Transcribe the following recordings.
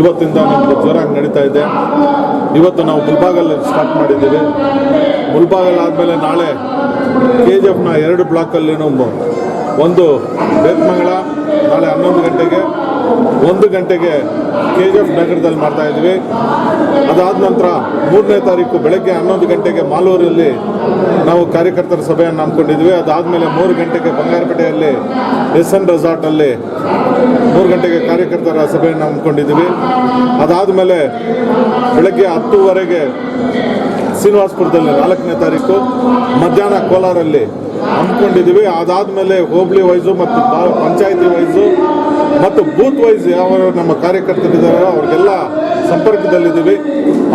ಇವತ್ತಿಂದ ನಮ್ಮದು ಜೋರಾಗಿ ನಡೀತಾ ಇದೆ. ಇವತ್ತು ನಾವು ಮುಲ್ಬಾಗಲ್ಲಿ ಸ್ಟಾರ್ಟ್ ಮಾಡಿದ್ದೀವಿ. ಮುಲ್ಬಾಗಲ್ ಆದಮೇಲೆ ನಾಳೆ ಕೆ ಜಿ ಎಫ್ನ ಎರಡು ಬ್ಲಾಕಲ್ಲಿ ಒಂದು ಬೇತ್ಮಂಗಳ ನಾಳೆ ಹನ್ನೊಂದು ಗಂಟೆಗೆ ಒಂದು ಗಂಟೆಗೆ ಕೆ ಜಿ ಎಫ್ ನಗರದಲ್ಲಿ ಮಾಡ್ತಾ ಇದ್ವಿ. ಅದಾದ ನಂತರ ಮೂರನೇ ತಾರೀಕು ಬೆಳಗ್ಗೆ ಹನ್ನೊಂದು ಗಂಟೆಗೆ ಮಾಲೂರಲ್ಲಿ ನಾವು ಕಾರ್ಯಕರ್ತರ ಸಭೆಯನ್ನು ಹಮ್ಮಿಕೊಂಡಿದ್ವಿ. ಅದಾದಮೇಲೆ ಮೂರು ಗಂಟೆಗೆ ಬಂಗಾರಪೇಟೆಯಲ್ಲಿ ಎಸ್ ಎನ್ ರೆಸಾರ್ಟಲ್ಲಿ ಮೂರು ಗಂಟೆಗೆ ಕಾರ್ಯಕರ್ತರ ಸಭೆಯನ್ನು ಹಮ್ಮಿಕೊಂಡಿದ್ವಿ. ಅದಾದಮೇಲೆ ಬೆಳಗ್ಗೆ ಹತ್ತುವರೆಗೆ ಶ್ರೀನಿವಾಸಪುರದಲ್ಲಿ ನಾಲ್ಕನೇ ತಾರೀಕು ಮಧ್ಯಾಹ್ನ ಕೋಲಾರಲ್ಲಿ ಹಮ್ಮಿಕೊಂಡಿದ್ದೀವಿ ಅದಾದಮೇಲೆ ಹೋಬಳಿ ವೈಸು ಮತ್ತು ಪಂಚಾಯಿತಿ ಪಂಚಾಯತಿ ವೈಸು ಮತ್ತು ಬೂತ್ ವೈಸ್ ಯಾವ ನಮ್ಮ ಕಾರ್ಯಕರ್ತರಿದ್ದಾರೋ ಅವ್ರಿಗೆಲ್ಲ ಸಂಪರ್ಕದಲ್ಲಿದ್ದೀವಿ.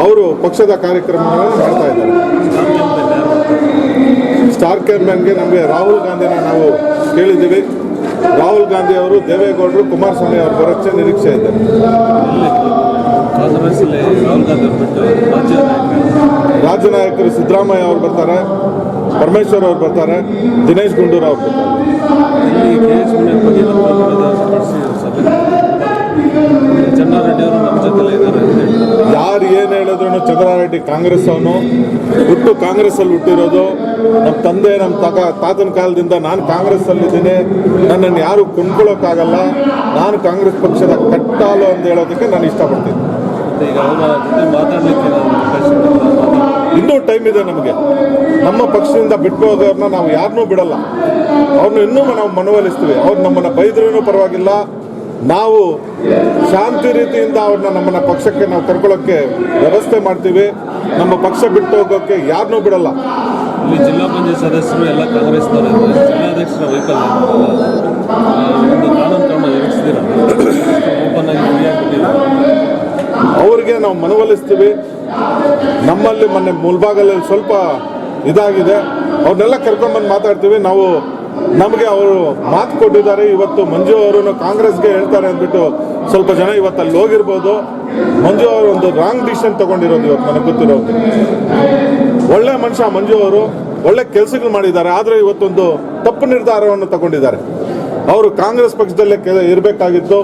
ಅವರು ಪಕ್ಷದ ಕಾರ್ಯಕ್ರಮಗಳನ್ನು ಮಾಡ್ತಾ ಇದ್ದಾರೆ. ಸ್ಟಾರ್ ಕ್ಯಾಂಪೇನ್ಗೆ ನಮಗೆ ರಾಹುಲ್ ಗಾಂಧಿನ ನಾವು ಕೇಳಿದ್ದೀವಿ. ರಾಹುಲ್ ಗಾಂಧಿ ಅವರು ದೇವೇಗೌಡರು ಕುಮಾರಸ್ವಾಮಿ ಅವರು ಬರೋಕ್ಕೆ ನಿರೀಕ್ಷೆ ಇದೆ. ರಾಜ್ಯ ನಾಯಕರು ಸಿದ್ದರಾಮಯ್ಯ ಅವರು ಬರ್ತಾರೆ, ಪರಮೇಶ್ವರ್ ಅವರು ಬರ್ತಾರೆ, ದಿನೇಶ್ ಗುಂಡೂರಾವ್ ಬರ್ತಾರೆ. ಯಾರು ಏನು ಹೇಳಿದ್ರು ಚಂದ್ರಾರೆಡ್ಡಿ ಕಾಂಗ್ರೆಸ್ ಅವನು ಹುಟ್ಟು ಕಾಂಗ್ರೆಸ್ ಅಲ್ಲಿ ಹುಟ್ಟಿರೋದು. ನಮ್ಮ ತಂದೆ ನಮ್ಮ ತಗ ತಾತನ ಕಾಲದಿಂದ ನಾನು ಕಾಂಗ್ರೆಸ್ ಅಲ್ಲಿದ್ದೀನಿ ನನ್ನನ್ನು ಯಾರು ಕೊಂಡ್ಕೊಳ್ಳೋಕ್ಕಾಗಲ್ಲ ನಾನು ಕಾಂಗ್ರೆಸ್ ಪಕ್ಷದ ಕಟ್ಟಾಲು ಅಂತ ಹೇಳೋದಕ್ಕೆ ನಾನು ಇಷ್ಟಪಡ್ತೀನಿ. ಈಗ ಮಾತಾಡಲಿಕ್ಕೆ ಟೈಮ್ ಇದೆ ನಮಗೆ. ನಮ್ಮ ಪಕ್ಷದಿಂದ ಬಿಟ್ಟು ಹೋಗೋರ್ನ ನಾವು ಯಾರನ್ನೂ ಬಿಡಲ್ಲ. ಅವ್ರನ್ನ ಇನ್ನೂ ನಾವು ಮನವೊಲಿಸ್ತೀವಿ. ಅವ್ರು ನಮ್ಮನ್ನು ಬೈದ್ರೂ ಪರವಾಗಿಲ್ಲ. ನಾವು ಶಾಂತಿ ರೀತಿಯಿಂದ ಅವ್ರನ್ನ ನಮ್ಮನ್ನ ಪಕ್ಷಕ್ಕೆ ನಾವು ಕರ್ಕೊಳ್ಳೋಕ್ಕೆ ವ್ಯವಸ್ಥೆ ಮಾಡ್ತೀವಿ. ನಮ್ಮ ಪಕ್ಷ ಬಿಟ್ಟು ಹೋಗೋಕ್ಕೆ ಯಾರನ್ನೂ ಬಿಡಲ್ಲ. ಇಲ್ಲಿ ಜಿಲ್ಲಾ ಪಂಚಾಯತ್ ಸದಸ್ಯರು ಎಲ್ಲ ಕಾಂಗ್ರೆಸ್ನವರು ಜಿಲ್ಲಾಧ್ಯಕ್ಷರ ವೈಫಲ್ಯ ಒಂದು ಕಾನೂನು ಕ್ರಮ ಜರುಗಿಸಿದ್ದೀರ ಓಪನ್ ಆಗಿ ಫ್ರೀಯಾಗಿ ಅವ್ರಿಗೆ ನಾವು ಮನವೊಲಿಸ್ತೀವಿ. ನಮ್ಮಲ್ಲಿ ಮೊನ್ನೆ ಮುಲ್ಭಾಗದಲ್ಲಿ ಸ್ವಲ್ಪ ಇದಾಗಿದೆ. ಅವ್ರನ್ನೆಲ್ಲ ಕರ್ಕೊಂಡ್ಬಂದು ಮಾತಾಡ್ತೀವಿ. ನಾವು ನಮಗೆ ಅವರು ಮಾತು ಕೊಟ್ಟಿದ್ದಾರೆ. ಇವತ್ತು ಮಂಜು ಅವರು ಕಾಂಗ್ರೆಸ್ಗೆ ಹೇಳ್ತಾರೆ ಅಂದ್ಬಿಟ್ಟು ಸ್ವಲ್ಪ ಜನ ಇವತ್ತು ಅಲ್ಲಿ ಹೋಗಿರ್ಬೋದು. ಮಂಜು ಅವರು ಒಂದು ರಾಂಗ್ ಡಿಸಿಷನ್ ತಗೊಂಡಿರೋದು ಇವತ್ತು ನನಗೆ ಗೊತ್ತಿರೋ ಒಳ್ಳೆ ಮನುಷ್ಯ ಮಂಜು ಅವರು. ಒಳ್ಳೆ ಕೆಲಸಗಳು ಮಾಡಿದ್ದಾರೆ. ಆದರೆ ಇವತ್ತೊಂದು ತಪ್ಪು ನಿರ್ಧಾರವನ್ನು ತಗೊಂಡಿದ್ದಾರೆ. ಅವರು ಕಾಂಗ್ರೆಸ್ ಪಕ್ಷದಲ್ಲೇ ಇರಬೇಕಾಗಿತ್ತು.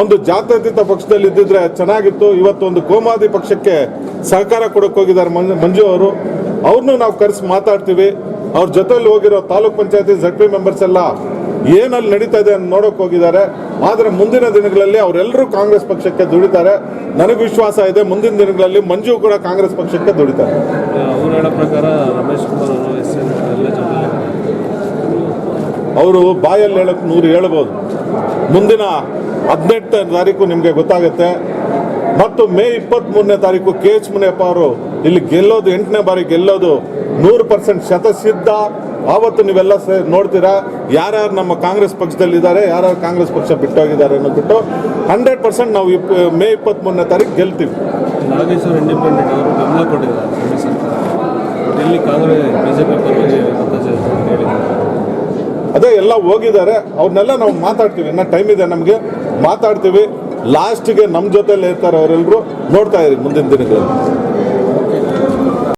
ಒಂದು ಜಾತ್ಯತೀತ ಪಕ್ಷದಲ್ಲಿ ಇದ್ದಿದ್ರೆ ಚೆನ್ನಾಗಿತ್ತು. ಇವತ್ತು ಒಂದು ಕೋಮಾದಿ ಪಕ್ಷಕ್ಕೆ ಸಹಕಾರ ಕೊಡಕ್ಕೆ ಹೋಗಿದ್ದಾರೆ ಮಂಜು ಅವರು. ಅವ್ರನ್ನೂ ನಾವು ಕರೆಸಿ ಮಾತಾಡ್ತೀವಿ. ಅವ್ರ ಜೊತೆಯಲ್ಲಿ ಹೋಗಿರೋ taluk panchayat Z P members ಎಲ್ಲ ಏನಲ್ಲಿ ನಡೀತಾ ಇದೆ ಅಂತ ನೋಡೋಕೆ ಹೋಗಿದ್ದಾರೆ. ಆದರೆ ಮುಂದಿನ ದಿನಗಳಲ್ಲಿ ಅವರೆಲ್ಲರೂ ಕಾಂಗ್ರೆಸ್ ಪಕ್ಷಕ್ಕೆ ದುಡಿತಾರೆ. ನನಗೆ ವಿಶ್ವಾಸ ಇದೆ ಮುಂದಿನ ದಿನಗಳಲ್ಲಿ ಮಂಜು ಕೂಡ ಕಾಂಗ್ರೆಸ್ ಪಕ್ಷಕ್ಕೆ ದುಡಿತಾರೆ. ಅವ್ರು ಬಾಯಲ್ಲಿ ಹೇಳಕ್ ನೂರು ಹೇಳ್ಬೋದು. ಮುಂದಿನ ಹದಿನೆಂಟನೇ ತಾರೀಕು ನಿಮಗೆ ಗೊತ್ತಾಗುತ್ತೆ. ಮತ್ತು ಮೇ ಇಪ್ಪತ್ತ್ ಮೂರನೇ ತಾರೀಕು ಕೆ ಎಚ್ ಮುನಿಯಪ್ಪ ಅವರು ಇಲ್ಲಿ ಗೆಲ್ಲೋದು ಎಂಟನೇ ಬಾರಿ ಗೆಲ್ಲೋದು ನೂರು ಪರ್ಸೆಂಟ್ ಶತಸಿದ್ಧ. ಆವತ್ತು ನೀವೆಲ್ಲ ಸೇ ನೋಡ್ತೀರಾ ಯಾರ್ಯಾರು ನಮ್ಮ ಕಾಂಗ್ರೆಸ್ ಪಕ್ಷದಲ್ಲಿದ್ದಾರೆ ಯಾರ್ಯಾರು ಕಾಂಗ್ರೆಸ್ ಪಕ್ಷ ಬಿಟ್ಟೋಗಿದ್ದಾರೆ ಅನ್ನೋದ್ಬಿಟ್ಟು ಹಂಡ್ರೆಡ್ ಪರ್ಸೆಂಟ್ ನಾವು ಇಪ್ ಮೇ ಇಪ್ಪತ್ತ್ ಮೂರನೇ ತಾರೀಕು ಗೆಲ್ತೀವಿ. ನಾಗೇಶ್ವರ ಇಂಡಿಪೆಂಡೆಂಟ್ ಅವರು ಬೆಂಬಲ ಕೊಟ್ಟಿದ್ದಾರೆ ಕಾಂಗ್ರೆಸ್ ಬಿಜೆಪಿ ಪರವಾಗಿ ಅದೇ ಎಲ್ಲ ಹೋಗಿದ್ದಾರೆ ಅವ್ರನ್ನೆಲ್ಲ ನಾವು ಮಾತಾಡ್ತೀವಿ ಇನ್ನೂ ಟೈಮ್ ಇದೆ ನಮಗೆ. ಮಾತಾಡ್ತೀವಿ. ಲಾಸ್ಟಿಗೆ ನಮ್ಮ ಜೊತೆಲಿ ಇರ್ತಾರೆ ಅವರೆಲ್ಲರೂ ನೋಡ್ತಾ ಇರಿ ಮುಂದಿನ ದಿನಗಳಲ್ಲಿ.